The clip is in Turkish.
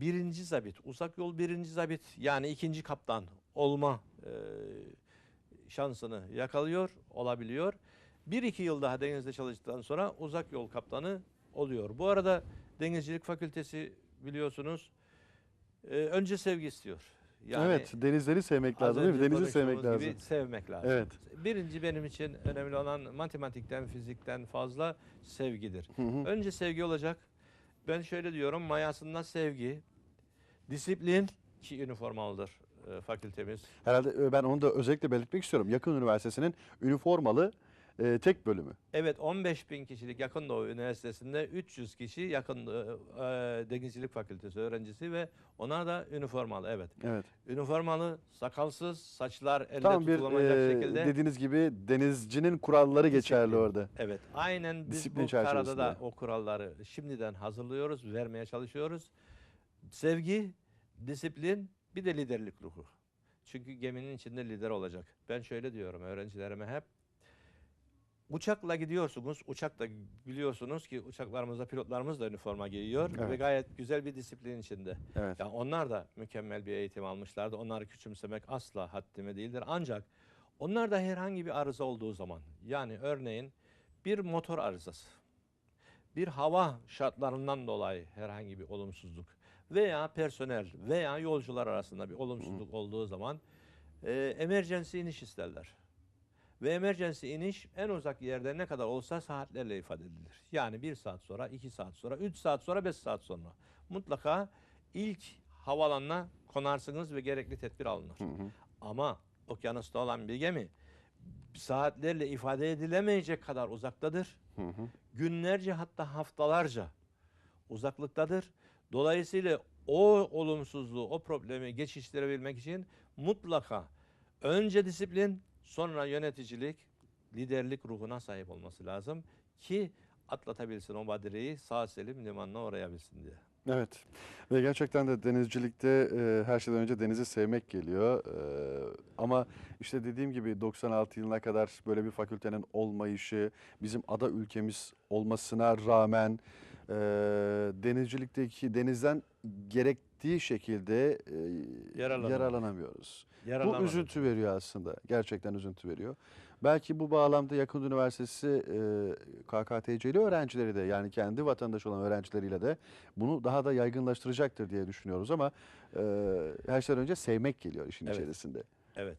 birinci zabit, uzak yol birinci zabit yani ikinci kaptan olma e, şansını yakalıyor, olabiliyor. Bir iki yıl daha denizde çalıştıktan sonra uzak yol kaptanı oluyor. Bu arada Denizcilik Fakültesi biliyorsunuz e, önce sevgi istiyor. evet, denizleri sevmek az lazım değil mi? Denizi sevmek lazım. gibi sevmek lazım. Evet. Birinci benim için önemli olan matematikten, fizikten fazla sevgidir. Hı hı. Önce sevgi olacak. Ben şöyle diyorum, mayasında sevgi, disiplin ki üniformalıdır e, fakültemiz. Herhalde e, ben onu da özellikle belirtmek istiyorum. Yakın Üniversitesi'nin üniformalı e, tek bölümü. Evet 15 bin kişilik Yakın Doğu Üniversitesi'nde 300 kişi Yakın e, Denizcilik Fakültesi öğrencisi ve onlar da üniformalı evet. Evet. Üniformalı, sakalsız, saçlar elde Tam bir tutulamayacak e, şekilde. dediğiniz gibi denizcinin kuralları geçerli Disiplin. orada. Evet, aynen biz Disiplin bu karada da o kuralları şimdiden hazırlıyoruz, vermeye çalışıyoruz. Sevgi, disiplin, bir de liderlik ruhu. Çünkü geminin içinde lider olacak. Ben şöyle diyorum öğrencilerime hep. Uçakla gidiyorsunuz, uçakta biliyorsunuz ki uçaklarımızda pilotlarımız da üniforma giyiyor ve Evet. gayet güzel bir disiplin içinde. Evet. Ya onlar da mükemmel bir eğitim almışlardı. Onları küçümsemek asla haddime değildir. Ancak onlar da herhangi bir arıza olduğu zaman yani örneğin bir motor arızası, bir hava şartlarından dolayı herhangi bir olumsuzluk veya personel veya yolcular arasında bir olumsuzluk olduğu zaman e, emergency iniş isterler. Ve emergency iniş en uzak yerde ne kadar olsa saatlerle ifade edilir. Yani bir saat sonra, iki saat sonra, üç saat sonra, beş saat sonra. Mutlaka ilk havalanına konarsınız ve gerekli tedbir alınır. Hı hı. Ama okyanusta olan bir gemi saatlerle ifade edilemeyecek kadar uzaktadır. Hı hı. Günlerce hatta haftalarca uzaklıktadır. Dolayısıyla o olumsuzluğu, o problemi geçiştirebilmek için mutlaka önce disiplin, sonra yöneticilik, liderlik ruhuna sahip olması lazım ki atlatabilsin o badireyi sağ selim limanına uğrayabilsin diye. Evet ve gerçekten de denizcilikte e, her şeyden önce denizi sevmek geliyor. E, ama işte dediğim gibi 96 yılına kadar böyle bir fakültenin olmayışı, bizim ada ülkemiz olmasına rağmen e, denizcilikteki denizden gerektiği şekilde e, yararlanamıyoruz. Bu Yararlanamadık. üzüntü veriyor aslında. Gerçekten üzüntü veriyor. Belki bu bağlamda Yakın Üniversitesi e, KKTC'li öğrencileri de yani kendi vatandaşı olan öğrencileriyle de bunu daha da yaygınlaştıracaktır diye düşünüyoruz ama e, her şeyden önce sevmek geliyor işin Evet. içerisinde. Evet.